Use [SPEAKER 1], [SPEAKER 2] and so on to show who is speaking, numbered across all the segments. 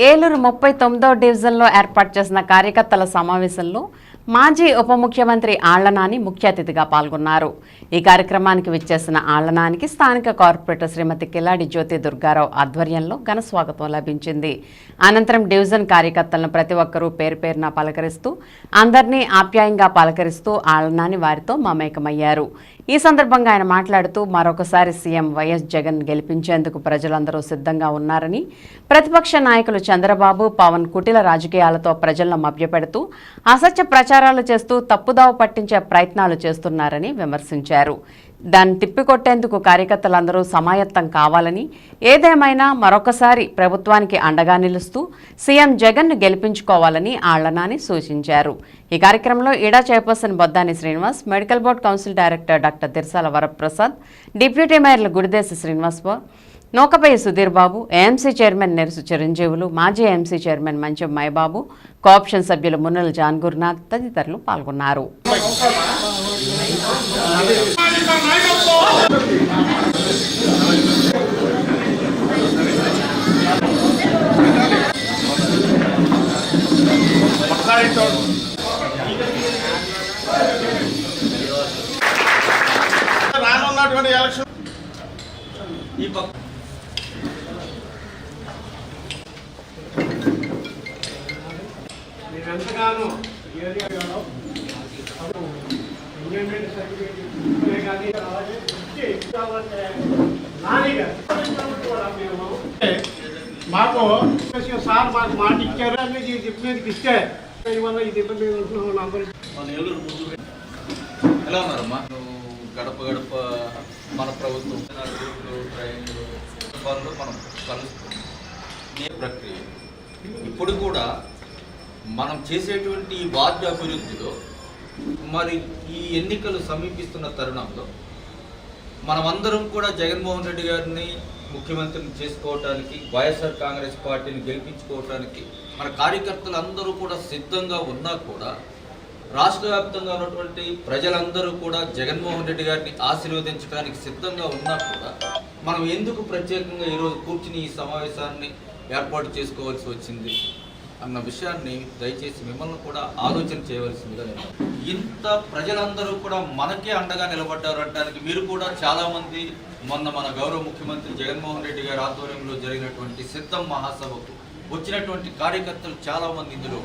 [SPEAKER 1] ఏలూరు ముప్పై తొమ్మిదో డివిజన్లో ఏర్పాటు చేసిన కార్యకర్తల సమావేశంలో మాజీ ఉప ముఖ్యమంత్రి ఆళ్ళనాని ముఖ్య అతిథిగా పాల్గొన్నారు. ఈ కార్యక్రమానికి విచ్చేసిన ఆళ్ళనానికి స్థానిక కార్పొరేటర్ శ్రీమతి కిలాడి జ్యోతి దుర్గారావు ఆధ్వర్యంలో ఘన స్వాగతం లభించింది. అనంతరం డివిజన్ కార్యకర్తలను ప్రతి ఒక్కరూ పేరు పేరున పలకరిస్తూ అందరినీ ఆప్యాయంగా పలకరిస్తూ ఆళ్ళనాని వారితో మమేకమయ్యారు. ఈ సందర్భంగా ఆయన మాట్లాడుతూ మరొకసారి సీఎం వైఎస్ జగన్ గెలిపించేందుకు ప్రజలందరూ సిద్ధంగా ఉన్నారని ప్రతిపక్ష నాయకులు చంద్రబాబు పవన్ కుటిల రాజకీయాలతో ప్రజలను మభ్యపెడుతూ అసత్య ప్రచారాలు చేస్తూ తప్పుదావ పట్టించే ప్రయత్నాలు చేస్తున్నారని విమర్శించారు. దాన్ని తిప్పికొట్టేందుకు కార్యకర్తలందరూ సమాయత్తం కావాలని ఏదేమైనా మరొకసారి ప్రభుత్వానికి అండగా నిలుస్తూ సీఎం జగన్ను గెలిపించుకోవాలని ఆళ్ళనాని సూచించారు. ఈ కార్యక్రమంలో ఇడా chairperson Boddani Srinivas medical board council director doctor Dirsala Varaprasad deputy మేయర్లు Gudidesa Srinivasarao Nookapai Sudheer Babu AMC chairman Nerusu Chiranjeevulu మాజీ ఏఎంసీ చైర్మన్ మంచం మైబాబు కోఆప్షన్ సభ్యులు మున్నల జాన్ గురునాథ్ తదితరులు పాల్గొన్నారు.
[SPEAKER 2] రానున్నటువంటి ఎలక్షన్
[SPEAKER 3] ఈ పక్క
[SPEAKER 2] సర్టిఫికేట్ కానీ కూడా మేము మాకు సార్ మాకు మాట ఇచ్చారు అని ఈ జిప్ మీదకి ఇస్తే. వల్ల ఈ జిప్ మీద ఉంటున్న వాళ్ళందరూ
[SPEAKER 3] మన ఏలూరు ముందు ఎలా ఉన్నారమ్మా? నువ్వు గడప గడప మన ప్రభుత్వం ట్రైన్లు మనం కలుస్తాం ఈ ప్రక్రియ. ఇప్పుడు కూడా మనం చేసేటువంటి ఈ వార్డు అభివృద్ధిలో మరి ఈ ఎన్నికలు సమీపిస్తున్న తరుణంలో మనమందరం కూడా జగన్మోహన్ రెడ్డి గారిని ముఖ్యమంత్రిని చేసుకోవటానికి వైఎస్ఆర్ కాంగ్రెస్ పార్టీని గెలిపించుకోవటానికి మన కార్యకర్తలు అందరూ కూడా సిద్ధంగా ఉన్నా కూడా రాష్ట్ర వ్యాప్తంగా ఉన్నటువంటి ప్రజలందరూ కూడా జగన్మోహన్ రెడ్డి గారిని ఆశీర్వదించడానికి సిద్ధంగా ఉన్నా కూడా మనం ఎందుకు ప్రత్యేకంగా ఈరోజు కూర్చుని ఈ సమావేశాన్ని ఏర్పాటు చేసుకోవాల్సి వచ్చింది? అన్న విషయాన్ని దయచేసి మిమ్మల్ని కూడా ఆలోచన చేయవలసిందిగా నేను ఇంత ప్రజలందరూ కూడా మనకే అండగా నిలబడ్డారు అంటానికి మీరు కూడా చాలామంది మొన్న మన గౌరవ ముఖ్యమంత్రి జగన్మోహన్ రెడ్డి గారి ఆధ్వర్యంలో జరిగినటువంటి సిద్ధం మహాసభకు వచ్చినటువంటి కార్యకర్తలు చాలామంది ఇందులో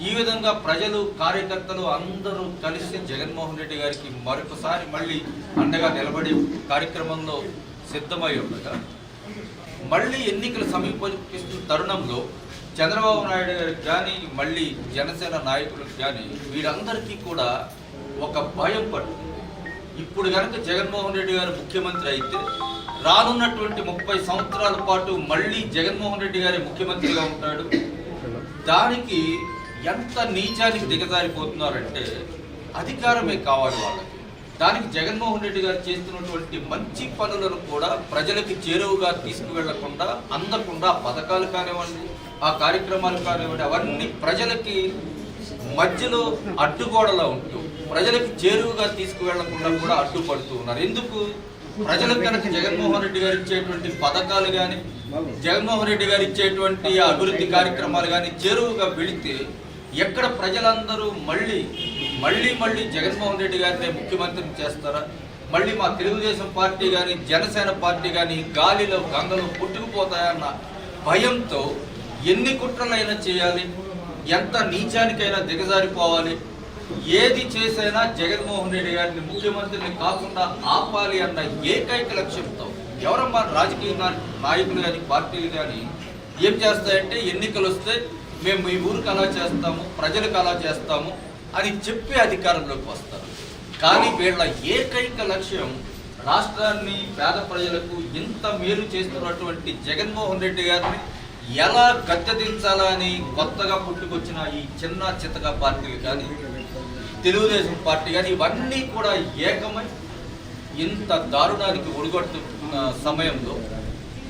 [SPEAKER 3] ఈ విధంగా ప్రజలు కార్యకర్తలు అందరూ కలిసి జగన్మోహన్ రెడ్డి గారికి మరొకసారి మళ్ళీ అండగా నిలబడి కార్యక్రమంలో సిద్ధమై ఉండగా మళ్ళీ ఎన్నికలు సమీపిస్తున్న తరుణంలో చంద్రబాబు నాయుడు గారికి కానీ మళ్ళీ జనసేన నాయకులకు కానీ వీరందరికీ కూడా ఒక భయం పడుతుంది. ఇప్పుడు కనుక జగన్మోహన్ రెడ్డి గారు ముఖ్యమంత్రి అయితే రానున్నటువంటి ముప్పై సంవత్సరాల పాటు మళ్ళీ జగన్మోహన్ రెడ్డి గారి ముఖ్యమంత్రిగా ఉంటాడు. దానికి ఎంత నీచానికి దిగజారిపోతున్నారంటే అధికారమే కావాలి వాళ్ళకి. దానికి జగన్మోహన్ రెడ్డి గారు చేస్తున్నటువంటి మంచి పనులను కూడా ప్రజలకి చేరువుగా తీసుకువెళ్ళకుండా అందకుండా పథకాలు కానివ్వండి ఆ కార్యక్రమాలు కానివ్వండి అవన్నీ ప్రజలకి మధ్యలో అడ్డుగోడలా ఉంటూ ప్రజలకు చేరువుగా తీసుకువెళ్ళకుండా కూడా అడ్డుపడుతూ ఉన్నారు. ఎందుకు? ప్రజలకు కనుక జగన్మోహన్ రెడ్డి గారు ఇచ్చేటువంటి పథకాలు కానీ జగన్మోహన్ రెడ్డి గారు ఇచ్చేటువంటి అభివృద్ధి కార్యక్రమాలు కానీ చేరువుగా వెళితే ఎక్కడ ప్రజలందరూ మళ్ళీ మళ్ళీ మళ్ళీ జగన్మోహన్ రెడ్డి గారినే ముఖ్యమంత్రిని చేస్తారా? మళ్ళీ మా తెలుగుదేశం పార్టీ కానీ జనసేన పార్టీ కానీ గాలిలో గంగలో పుట్టుకుపోతాయన్న భయంతో ఎన్ని కుట్రలైనా చేయాలి ఎంత నీచానికైనా దిగజారిపోవాలి ఏది చేసైనా జగన్మోహన్ రెడ్డి గారిని ముఖ్యమంత్రిని కాకుండా ఆపాలి అన్న ఏకైక లక్ష్యంతో ఎవరమ్మా రాజకీయ నాయకులు కానీ పార్టీలు కానీ ఏం చేస్తాయంటే ఎన్నికలు వస్తే మేము మీ ఊరికి అలా చేస్తాము ప్రజలకు అలా చేస్తాము అని చెప్పి అధికారంలోకి వస్తారు. కానీ వీళ్ళ ఏకైక లక్ష్యం రాష్ట్రాన్ని పేద ప్రజలకు ఇంత మేలు చేస్తున్నటువంటి జగన్మోహన్ రెడ్డి గారిని ఎలా గద్దెదించాలని కొత్తగా పుట్టుకొచ్చిన ఈ చిన్న చిత్తక పార్టీలు కానీ తెలుగుదేశం పార్టీ కానీ ఇవన్నీ కూడా ఏకమై ఇంత దారుణానికి ఒడిగొడుతున్న సమయంలో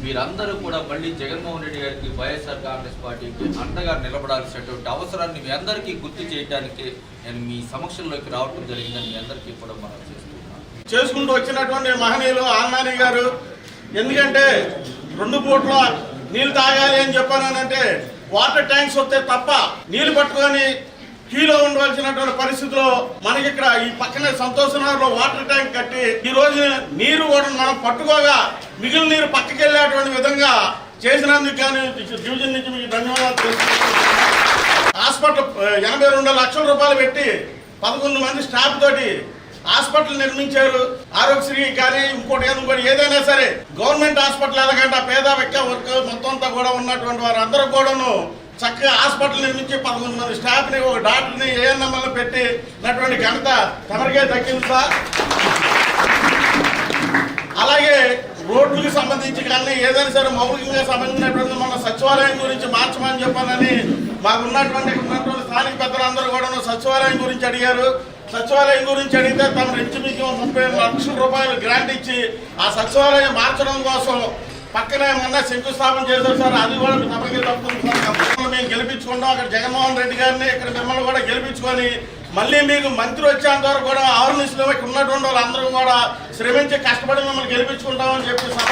[SPEAKER 3] మీరందరూ కూడా మళ్ళీ జగన్మోహన్ రెడ్డి గారికి వైఎస్ఆర్ కాంగ్రెస్ పార్టీకి అండగా నిలబడాల్సినటువంటి అవసరాన్ని మీ అందరికీ గుర్తు చేయడానికి నేను మీ సమక్షంలోకి రావడం జరిగిందని మీ అందరికీ కూడా మనం చేస్తున్నాను
[SPEAKER 2] చేసుకుంటూ వచ్చినటువంటి మహనీయులు ఆల్నాని గారు ఎందుకంటే రెండు కోట్ల
[SPEAKER 4] నీళ్ళు తాగాలి అని చెప్పానంటే వాటర్ ట్యాంక్స్ వస్తే తప్ప నీళ్ళు పట్టుకొని క్యూలో ఉండవలసినటువంటి పరిస్థితిలో మనకి ఇక్కడ ఈ పక్కనే సంతోష్లో వాటర్ ట్యాంక్ కట్టి ఈ రోజు నీరు కూడా మనం పట్టుకోగా మిగిలిన నీరు పక్కకి వెళ్ళేటువంటి విధంగా చేసినందుకు కానీ డివిజన్ నుంచి మీకు ధన్యవాదాలు హాస్పిటల్ ఎనభై రెండు లక్షల రూపాయలు పెట్టి పదకొండు మంది స్టాఫ్ తోటి హాస్పిటల్ నిర్మించారు. ఆరోగ్యశ్రీ కానీ ఇంకోటి ఏదో ఇంకోటి ఏదైనా సరే గవర్నమెంట్ హాస్పిటల్ ఎలాగంటే పేద వ్యక్తి వర్క్ మొత్తం అంతా కూడా ఉన్నటువంటి వారు అందరూ కూడాను చక్కగా హాస్పిటల్ నిర్మించి పదకొండు మంది స్టాఫ్ని ఒక డాక్టర్ని ఏఎన్ఎంఎల్ పెట్టి నటువంటి ఘనత తమరికే దక్కింది సార్ అలాగే రోడ్లకు సంబంధించి కానీ ఏదైనా సరే మౌలికంగా సంబంధించినటువంటి మన సచివాలయం గురించి మార్చమని చెప్పానని మాకు ఉన్నటువంటి ఉన్నటువంటి స్థానిక పెద్దలందరూ కూడా సచివాలయం గురించి అడిగారు. సచివాలయం గురించి అడిగితే తమ ఇంచుమించు ముప్పై లక్షల రూపాయలు గ్రాంట్ ఇచ్చి ఆ సచివాలయం మార్చడం కోసం పక్కనే మొన్న శంకుస్థాపన చేశారు సార్? అది కూడా తమకి తప్పుతుంది మేము గెలిపించుకుంటాం అక్కడ జగన్మోహన్ రెడ్డి గారిని ఇక్కడ మిమ్మల్ని కూడా గెలిపించుకొని మళ్ళీ మీకు మంత్రి వచ్చేంత వరకు కూడా ఆరు నిమిషంలో ఇక్కడ ఉన్నటువంటి వాళ్ళందరూ కూడా శ్రమించి కష్టపడి మిమ్మల్ని గెలిపించుకుంటామని చెప్పి సభ